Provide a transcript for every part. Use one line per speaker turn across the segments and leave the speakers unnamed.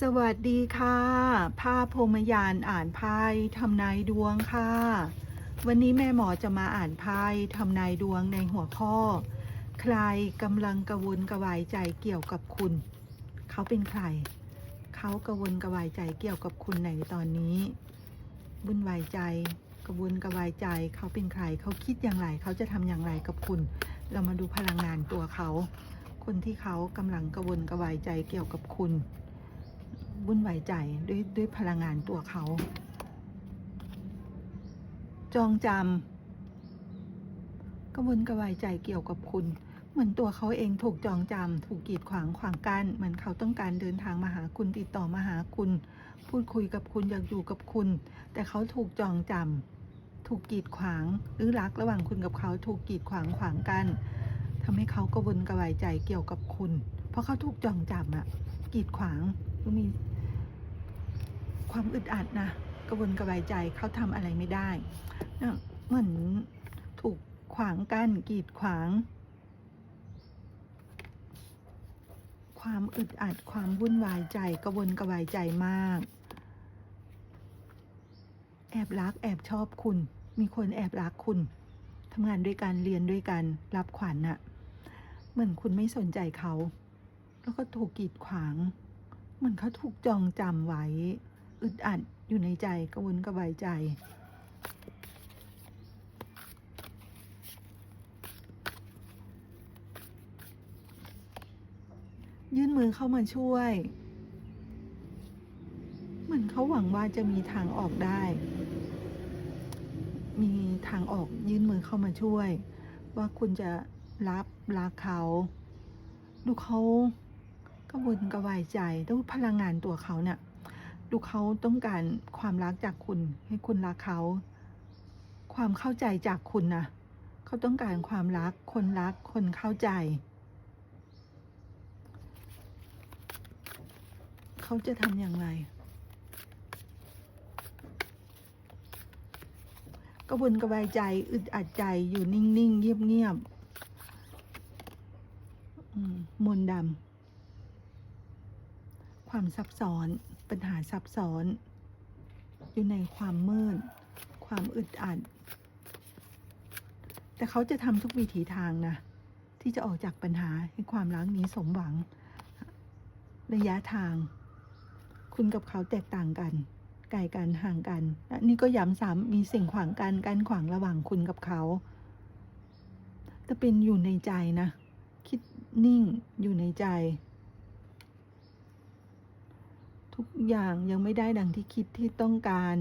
สวัสดีค่ะภาพพรหมยานอ่านไพ่ทำนายดวงค่ะ วันนี้แม่หมอจะมาอ่านไพ่ทำนายดวงในหัวข้อ ใครกำลังกระวนกระวายใจเกี่ยวกับคุณ เขาเป็นใคร เขากระวนกระวายใจเกี่ยวกับคุณในตอนนี้วุ่นวายใจกระวนกระวายใจเขาเป็นใคร เขาคิดอย่างไร เขาจะทำอย่างไรกับคุณ เรามาดูพลังงานตัวเขา คนที่เขากำลังกระวนกระวายใจเกี่ยวกับคุณ วุ่นวายใจด้วยด้วยพลังงานตัวเขา จองจำกระวนกระวายใจเกี่ยวกับคุณ เหมือนตัวเขาเองถูกจองจำถูกกีดขวางขวางกันเหมือนเขาต้องการเดินทางมาหาคุณติดต่อมาหาคุณ พูดคุยกับคุณอยากอยู่กับคุณ แต่เขาถูกจองจำถูกกีดขวางหรือรักระหว่างคุณกับเขาถูกกีดขวางขวางกันทำให้เขากระวนกระวายใจเกี่ยวกับคุณ เพราะเขาถูกจองจำอะกีดขวางมี ความอึดอัดนะกระวนกระวายใจเขาทำอะไรไม่ได้เหมือนถูกขวางกั้นกีดขวาง ความอึดอัดความวุ่นวายใจกระวนกระวายใจมาก แอบรักแอบชอบคุณ มีคนแอบรักคุณทำงานด้วยกันเรียนด้วยกันรับขวัญน่ะ เหมือนคุณไม่สนใจเขา แล้วก็ถูกกีดขวาง เหมือนเขาถูกจองจำไว้ อึดอัดอยู่ในใจกระวนกระวายใจ ยื่นมือเข้ามาช่วย เหมือนเขาหวังว่าจะมีทางออกได้ มีทางออกยื่นมือเข้ามาช่วย ว่าคุณจะรับรักเขา ดูเขากระวนกระวายใจดูพลังงานตัวเขาเนี่ย ดูเขาต้องการความรักจากคุณ ให้คุณรักเขา ความเข้าใจจากคุณนะเขาต้องการความรัก คนรัก คนเข้าใจ เขาจะทำอย่างไรกระวนกระวายใจ อึดอัดใจอยู่นิ่งๆ เงียบๆมมนดำความซับซ้อน ปัญหาซับซ้อน อยู่ในความมืด ความอึดอัด แต่เขาจะทำทุกวิถีทางนะ ที่จะออกจากปัญหาให้ความรักนี้สมหวัง ระยะทาง คุณกับเขาแตกต่างกันไกลกันห่างกัน นี่ก็ย้ำซ้ำมีสิ่งขวางกันกันขวางระหว่างคุณกับเขา แต่เป็นอยู่ในใจนะ คิดนิ่งอยู่ในใจ ทุกอย่างยังไม่ได้ดังที่คิดที่ต้องการ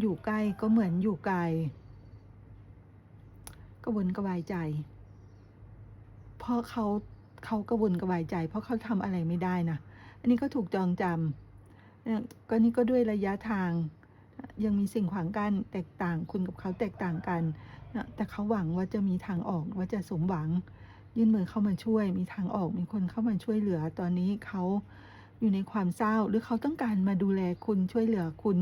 อยู่ใกล้ก็เหมือนอยู่ไกลกระวนกระวายใจ เพราะเขาเขากระวนกระวายใจ เพราะเขาทำอะไรไม่ได้นะอันนี้ก็ถูกจองจำเนี่ยก็นี่ก็ด้วยระยะทาง ยังมีสิ่งขวางกันแตกต่างคุณกับเขาแตกต่างกันแต่เขาหวังว่าจะมีทางออกว่าจะสมหวัง ยื่นมือเข้ามาช่วย มีทางออกมีคนเข้ามาช่วยเหลือ ตอนนี้เขา อยู่ในความเศร้าหรือเขาต้องการมาดูแลคุณช่วยเหลือคุณ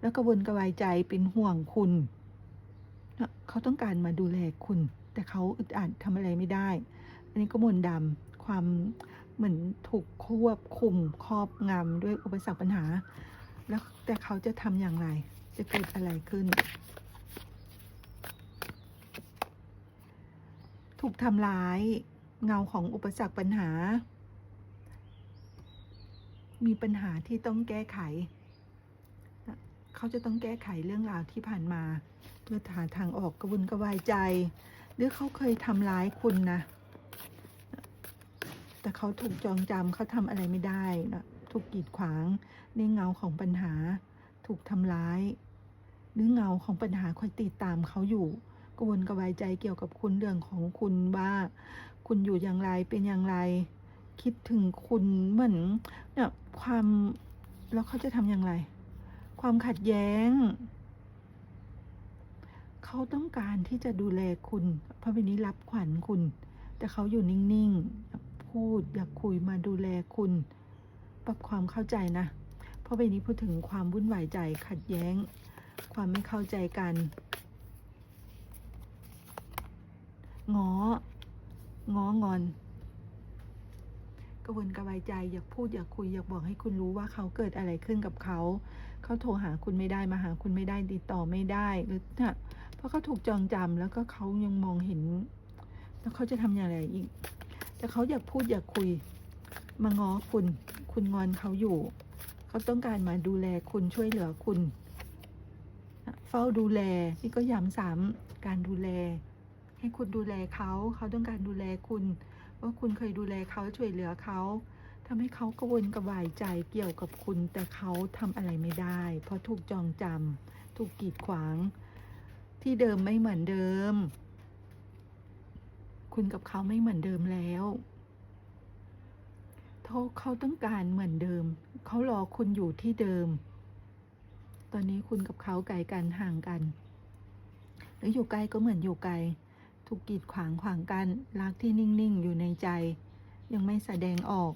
แล้วกระวนกระวายใจเป็นห่วงคุณ เขาต้องการมาดูแลคุณ แต่เขาอึดอัดทำอะไรไม่ได้ อันนี้ก็มนต์ดำความเหมือนถูกควบคุมครอบงำด้วยอุปสรรคปัญหา แล้วแต่เขาจะทำอย่างไร จะเกิดอะไรขึ้น ถูกทำร้ายเงาของอุปสรรคปัญหา มีปัญหาที่ต้องแก้ไข เขาจะต้องแก้ไขเรื่องราวที่ผ่านมา เพื่อหาทางออกกระวนกระวายใจ หรือเขาเคยทำร้ายคุณนะ แต่เขาถูกจองจำเขาทำอะไรไม่ได้นะถูกกีดขวางในเงาของปัญหา ถูกทำร้าย หรือเงาของปัญหาคอยติดตามเขาอยู่กระวนกระวายใจเกี่ยวกับคุณเรื่องของคุณว่า คุณอยู่อย่างไรเป็นอย่างไร คิดถึงคุณเหมือนเนี่ยความแล้วเขาจะทำอย่างไร ความขัดแย้ง เขาต้องการที่จะดูแลคุณ เพราะวันนี้รับขวัญคุณ แต่เขาอยู่นิ่งๆ พูดอยากคุยมาดูแลคุณ ปรับความเข้าใจนะ เพราะใบนี้พูดถึงความวุ่นวายใจขัดแย้ง ความไม่เข้าใจกันงอง้องอน กระวนกระวายใจอยากพูดอยากคุยอยากบอกให้คุณรู้ว่าเขาเกิดอะไรขึ้นกับเขา เขาโทรหาคุณไม่ได้มาหาคุณไม่ได้ติดต่อไม่ได้หรือถ้าเพราะเขาถูกจองจำแล้วก็เขายังมองเห็น แล้วเขาจะทำอย่างไรอีก แต่เขาอยากพูดอยากคุย มาง้อคุณ คุณงอนเขาอยู่ เขาต้องการมาดูแลคุณช่วยเหลือคุณ เฝ้าดูแลนี่ก็ย้ำซ้ำการดูแล ให้คุณดูแลเขาเขาต้องการดูแลคุณ ว่าคุณเคยดูแลเขาช่วยเหลือเขาทำให้เขากระวนกระวายใจเกี่ยวกับคุณ แต่เขาทำอะไรไม่ได้ เพราะถูกจองจำถูกกีดขวาง ที่เดิมไม่เหมือนเดิม คุณกับเขาไม่เหมือนเดิมแล้วเขาเขาต้องการเหมือนเดิม เขารอคุณอยู่ที่เดิม ตอนนี้คุณกับเขาไกลกันห่างกัน หรืออยู่ไกลก็เหมือนอยู่ไกล ถูกกีดขวางขวางกันรักที่นิ่งๆ อยู่ในใจ ยังไม่แสดงออก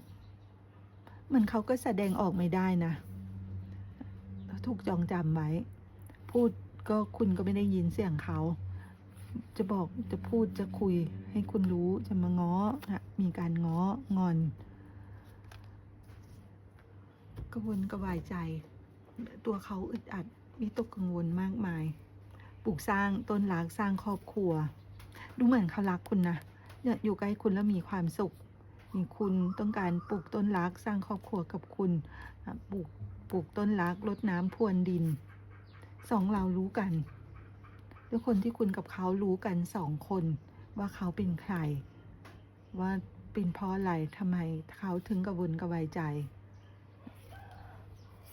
มันเขาก็แสดงออกไม่ได้นะถูกจองจำไว้ พูดก็คุณก็ไม่ได้ยินเสียงเขา จะบอกจะพูดจะคุยให้คุณรู้จะมาง้อนะมีการง้องอนกระวนกระวายใจ ตัวเขาอึดอัดวิตกกังวลมากมาย ปลูกสร้างต้นรักสร้างครอบครัว ดูเหมือนเขารักคุณนะเนี่ยอยู่ใกล้คุณแล้วมีความสุขมีคุณต้องการปลูกต้นรักสร้างครอบครัวกับคุณปลูกปลูกต้นรักรดน้ำพรวนดินสองเรารู้กันด้วยคนที่คุณกับเขารู้กันสองคน ว่าเขาเป็นใคร ว่าเป็นเพราะอะไรทำไมเขาถึงกระวนกระวายใจ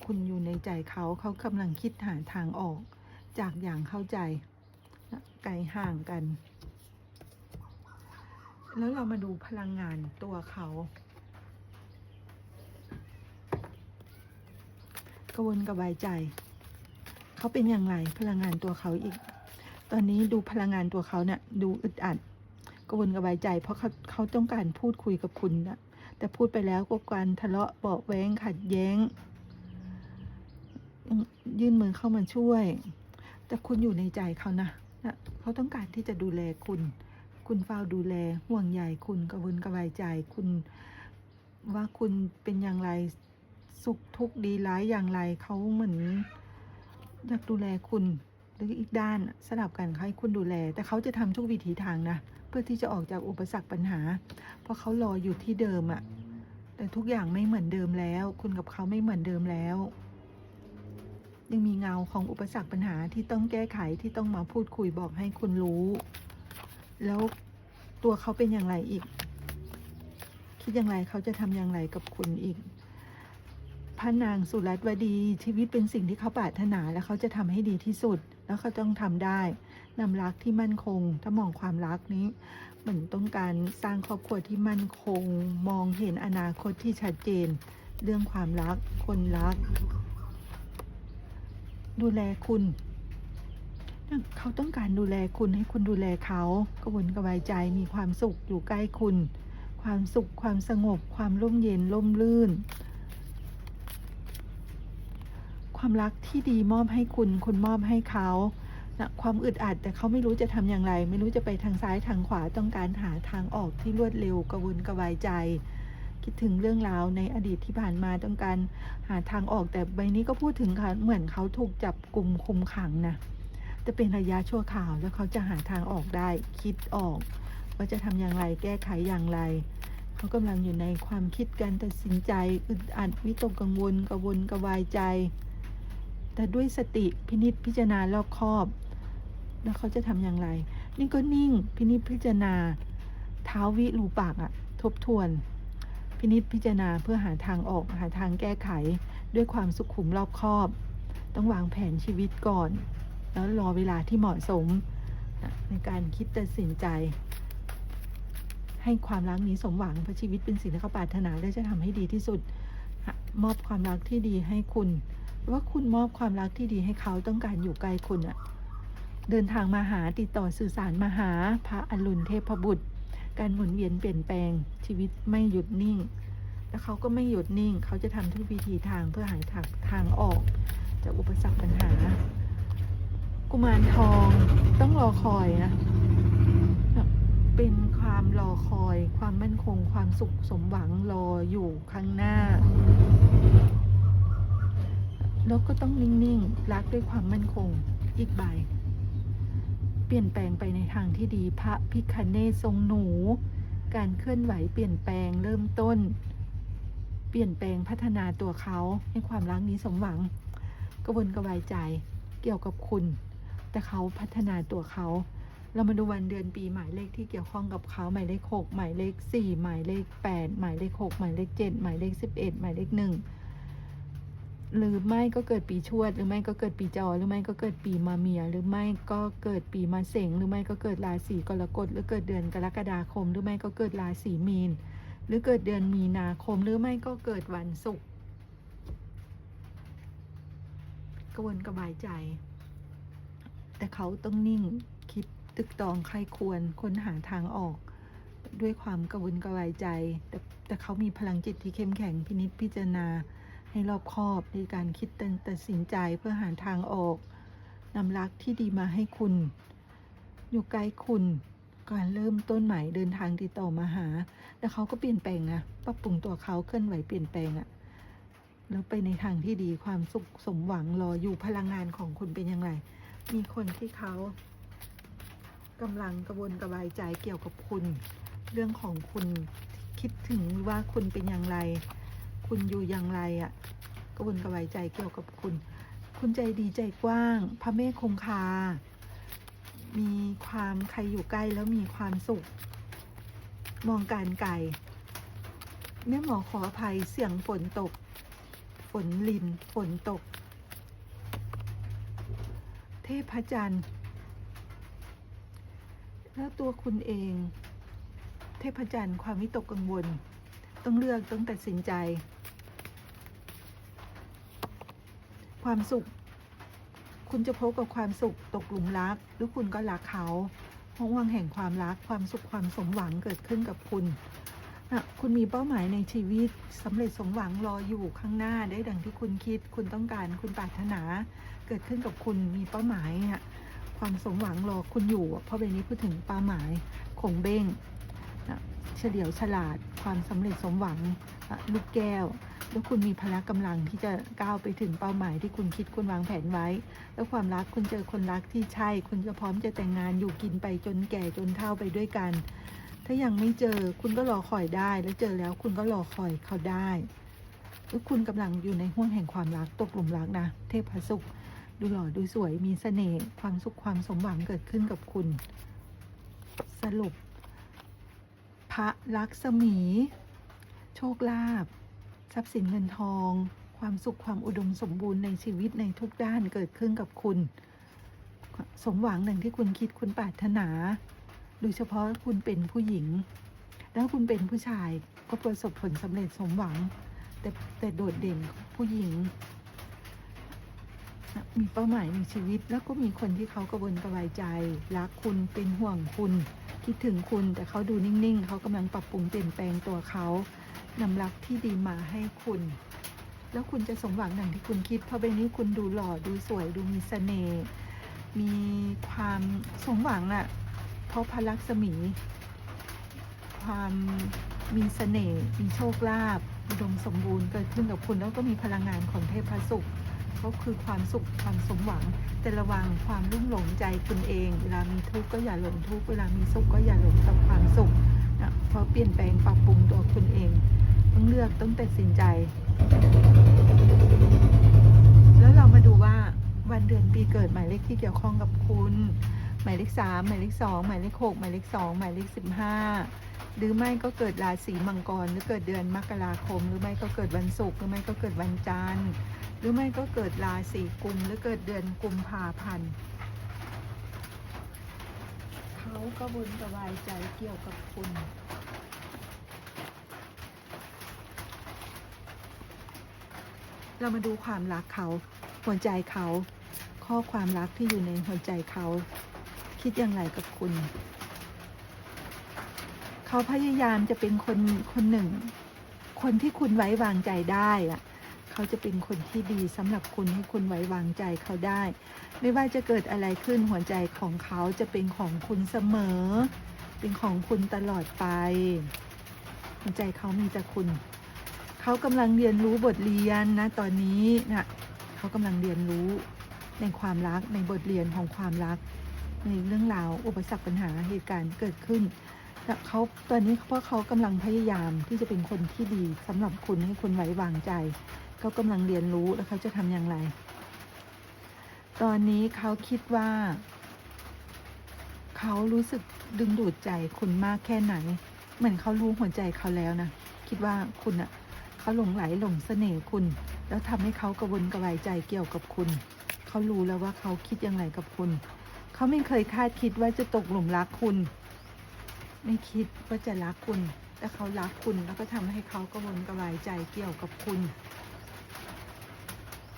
คุณอยู่ในใจเขาเขากำลังคิดหาทางออก จากอย่างเข้าใจไกลห่างกัน แล้วเรามาดูพลังงานตัวเขา กระวนกระวายใจ เขาเป็นอย่างไรพลังงานตัวเขาอีก ตอนนี้ดูพลังงานตัวเขาเนี่ยดูอึดอัดกระวนกระวายใจ เพราะเขาเขาต้องการพูดคุยกับคุณนะแต่พูดไปแล้วก็การทะเลาะเบาแว้งขัดแย้ง ยื่นมือเข้ามาช่วย แต่คุณอยู่ในใจเขานะนะเขาต้องการที่จะดูแลคุณ คุณเฝ้าดูแลห่วงใยคุณกระวนกระวายใจ คุณว่าคุณเป็นอย่างไรสุขทุกข์ดีร้ายอย่างไรเขาเหมือนอยากดูแลคุณหรืออีกด้านสลับกันให้คุณดูแล แต่เขาจะทำทุกวิถีทางนะเพื่อที่จะออกจากอุปสรรคปัญหา เพราะเขารออยู่ที่เดิมอะแต่ทุกอย่างไม่เหมือนเดิมแล้ว คุณกับเขาไม่เหมือนเดิมแล้ว ยังมีเงาของอุปสรรคปัญหาที่ต้องแก้ไขที่ต้องมาพูดคุยบอกให้คุณรู้ แล้วตัวเขาเป็นอย่างไรอีก คิดอย่างไรเขาจะทำอย่างไรกับคุณอีกพระนางสุรัตวดี ชีวิตเป็นสิ่งที่เขาปรารถนาและเขาจะทำให้ดีที่สุด แล้วเขาต้องทำได้นำรักที่มั่นคง ถ้ามองความรักนี้เหมือนต้องการสร้างครอบครัวที่มั่นคง มองเห็นอนาคตที่ชัดเจน เรื่องความรัก คนรัก ดูแลคุณ เขาต้องการดูแลคุณให้คุณดูแลเขากระวนกระวายใจมีความสุขอยู่ใกล้คุณ ความสุขความสงบ ความร่มเย็นร่มรื่น ความรักที่ดีมอบให้คุณ คุณมอบให้เขานะความอึดอัดแต่เขาไม่รู้จะทำอย่างไร ไม่รู้จะไปทางซ้ายทางขวาต้องการหาทางออกที่รวดเร็วกระวนกระวายใจ คิดถึงเรื่องราวในอดีตที่ผ่านมาต้องการหาทางออกแต่ใบนี้ก็พูดถึงค่ะเหมือนเขาถูกจับกลุ่มคุมขังนะ จะเป็นระยะชั่วคราวแล้วเขาจะหาทางออกได้คิดออกว่าจะทำอย่างไรแก้ไขอย่างไร เขากำลังอยู่ในความคิดการตัดสินใจอึดอัดวิตกกังวลกระวนกระวายใจ แต่ด้วยสติพินิษพิจารณารอบคอบ แล้วเขาจะทำอย่างไร นี่ก็นิ่งพินิษพิจารณาเท้าวิรูปากอะทบทวน พินิษพิจารณาเพื่อหาทางออกหาทางแก้ไข ด้วยความสุขุมรอบคอบ ต้องวางแผนชีวิตก่อน แล้วรอเวลาที่เหมาะสมในการคิดตัดสินใจ ให้ความรักนี้สมหวังเพราะชีวิตเป็นสิ่งที่เขาปรารถนาและจะทำให้ดีที่สุด มอบความรักที่ดีให้คุณ ว่าคุณมอบความรักที่ดีให้เขาต้องการอยู่ใกล้คุณอะเดินทางมาหาติดต่อสื่อสารมาหาพระอรุณเทพบุตร การหมุนเวียนเปลี่ยนแปลง ชีวิตไม่หยุดนิ่ง แล้วเขาก็ไม่หยุดนิ่ง เขาจะทำทุกวิธีทางเพื่อหาทางทางออกจากอุปสรรคปัญหา กุมารทองต้องรอคอยนะ เป็นความรอคอย ความมั่นคง ความสุขสมหวังรออยู่ข้างหน้า แล้วก็ต้องนิ่งๆ รักด้วยความมั่นคงอีกใบ เปลี่ยนแปลงไปในทางที่ดีพระพิคเนศทรงหนู การเคลื่อนไหวเปลี่ยนแปลงเริ่มต้น เปลี่ยนแปลงพัฒนาตัวเขาให้ความรักนี้สมหวัง กระวนกระวายใจเกี่ยวกับคุณ แต่เขาพัฒนาตัวเขา เรามาดูวันเดือนปีหมายเลขที่เกี่ยวข้องกับเขาหมายเลขหกหมายเลขสี่หมายเลขแปดหมายเลขหกหมายเลขเจ็ดหมายเลขสิบเอ็ดหมายเลขหนึ่งหรือไม่ก็เกิดปีชวด หรือไม่ก็เกิดปีจอ หรือไม่ก็เกิดปีมาเมีย หรือไม่ก็เกิดปีมาเสงหรือไม่ก็เกิดราศีกรกฎหรือเกิดเดือนกรกฎาคม หรือไม่ก็เกิดราศีมีน หรือเกิดเดือนมีนาคม หรือไม่ก็เกิดวันศุกร์กวนกระวายใจ แต่เขาต้องนิ่งคิดตึกตองใครควรค้นหาทางออก ด้วยความกระวนกระวายใจ แต่แต่เขามีพลังจิตที่เข้มแข็งพินิจพิจารณา ให้รอบคอบในการคิดตัดตัดสินใจเพื่อหาทางออกนำรักที่ดีมาให้คุณ อยู่ใกล้คุณการเริ่มต้นใหม่เดินทางติดต่อมาหา แล้วเขาก็เปลี่ยนแปลงนะปรับปรุงตัวเขาเคลื่อนไหวเปลี่ยนแปลงอะแล้วไปในทางที่ดีความสุขสมหวังรออยู่พลังงานของคุณเป็นอย่างไร มีคนที่เขากำลังกระวนกระวายใจเกี่ยวกับคุณ เรื่องของคุณคิดถึงว่าคุณเป็นอย่างไร คุณอยู่อย่างไรอะกระวนกระวายใจเกี่ยวกับคุณ คุณใจดีใจกว้าง พระเมฆคงคา มีความใครอยู่ใกล้แล้วมีความสุข มองการไกลแม่หมอขออภัยเสียงฝนตก ฝนลินฝนตก เทพจันทร์ แล้วตัวคุณเอง เทพจันทร์ความวิตกกังวล ต้องเลือกต้องตัดสินใจ ความสุข คุณจะพบกับความสุขตกหลุมรัก หรือคุณก็รักเขาห้องวังแห่งความรักความสุขความสมหวังเกิดขึ้นกับคุณ คุณมีเป้าหมายในชีวิตสำเร็จสมหวังรออยู่ข้างหน้าได้ดังที่คุณคิด คุณต้องการคุณปรารถนา เกิดขึ้นกับคุณมีเป้าหมายเนี่ยความสมหวังรอคุณอยู่เพราะใบนี้พูดถึงเป้าหมายคงเบ้งนะเฉลียวฉลาด ความสำเร็จสมหวังลูกแก้ว แล้วคุณมีพละกำลังที่จะก้าวไปถึงเป้าหมายที่คุณคิดคุณวางแผนไว้ แล้วความรักคุณเจอคนรักที่ใช่ คุณจะพร้อมจะแต่งงานอยู่กินไปจนแก่จนเฒ่าไปด้วยกัน ถ้ายังไม่เจอคุณก็รอคอยได้ แล้วเจอแล้วคุณก็รอคอยเขาได้คุณกำลังอยู่ในห่วงแห่งความรักตกหลุมรักนะ เทพสุข ดูหล่อดูสวยมีเสน่ห์ความสุขความสมหวังเกิดขึ้นกับคุณ สรุป พระลักษมี โชคลาภทรัพย์สินเงินทอง ความสุขความอุดมสมบูรณ์ในชีวิตในทุกด้านเกิดขึ้นกับคุณ สมหวังหนึ่งที่คุณคิดคุณปรารถนา โดยเฉพาะคุณเป็นผู้หญิง แล้วคุณเป็นผู้ชายก็ประสบผลสำเร็จสมหวัง แต่แต่โดดเด่นผู้หญิง มีเป้าหมายในชีวิต แล้วก็มีคนที่เขากระวนกระวายใจ รักคุณเป็นห่วงคุณ คิดถึงคุณแต่เขาดูนิ่งๆ เขากำลังปรับปรุงเปลี่ยนแปลงตัวเขานำรักที่ดีมาให้คุณแล้วคุณจะสมหวังดังที่คุณคิด เพราะใบนี้คุณดูหล่อดูสวยดูมีเสน่ห์มีความสมหวังอะ่ะ ราะพระลักษมี ความมีเสน่ห์มีโชคลาภอุดมสมบูรณ์เกิดขึ้นกับคุณแล้วก็มีพลังงานของเทพสุขก็คือความสุขความสมหวัง แต่ระวังความรุ่มหลงใจคุณเอง เวลามีทุกข์ก็อย่าหลงทุกข์เวลามีสุขก็อย่าหลงกับความสุขนะเพราะเปลี่ยนแปลงปรับปรุงตัวคุณเอง ต้องเลือกต้องตัดสินใจ แล้วเรามาดูว่าวันเดือนปีเกิดหมายเลขที่เกี่ยวข้องกับคุณ หมายเลขสามหมายเลขสองหมายเลขหกหมายเลขสองหมายเลขสิบห้าหรือไม่ก็เกิดราศีมังกรหรือเกิดเดือนมกราคม หรือไม่ก็เกิดวันศุกร์หรือไม่ก็เกิดวันจันทร์หรือไม่ก็เกิดราศีกุมหรือเกิดเดือนกุมภาพันธ์เขาก็บุญสบายใจเกี่ยวกับคุณเรามาดูความรักเขาหัวใจเขา ข้อความรักที่อยู่ในหัวใจเขา คิดอย่างไรกับคุณ เขาพยายามจะเป็นคนคนหนึ่ง คนที่คุณไว้วางใจได้อะเขาจะเป็นคนที่ดีสำหรับคุณให้คุณไว้วางใจเขาได้ ไม่ว่าจะเกิดอะไรขึ้นหัวใจของเขาจะเป็นของคุณเสมอเเป็นของคุณตลอดไป หัวใจเขามีแต่คุณ เขากำลังเรียนรู้บทเรียนนะ ตอนนี้นะเขากำลังเรียนรู้ในความรักในบทเรียนของความรัก ในเรื่องราวอุปสรรคปัญหาเหตุการณ์เกิดขึ้นเขาตอนนี้เพราะเขากำลังพยายามที่จะเป็นคนที่ดีสำหรับคุณให้คุณไว้วางใจเขากำลังเรียนรู้แล้วเขาจะทำอย่างไร ตอนนี้เขาคิดว่า เขารู้สึกดึงดูดใจคุณมากแค่ไหน เหมือนเขารู้หัวใจเขาแล้วนะคิดว่าคุณอะเขาหลงไหลหลงเสน่ห์คุณ แล้วทำให้เขากระวนกระวายใจเกี่ยวกับคุณ เขารู้แล้วว่าเขาคิดอย่างไรกับคุณ เขาไม่เคยคาดคิดว่าจะตกหลุมรักคุณ ไม่คิดว่าจะรักคุณ แต่เขารักคุณแล้วก็ทำให้เขากระวนกระวายใจเกี่ยวกับคุณ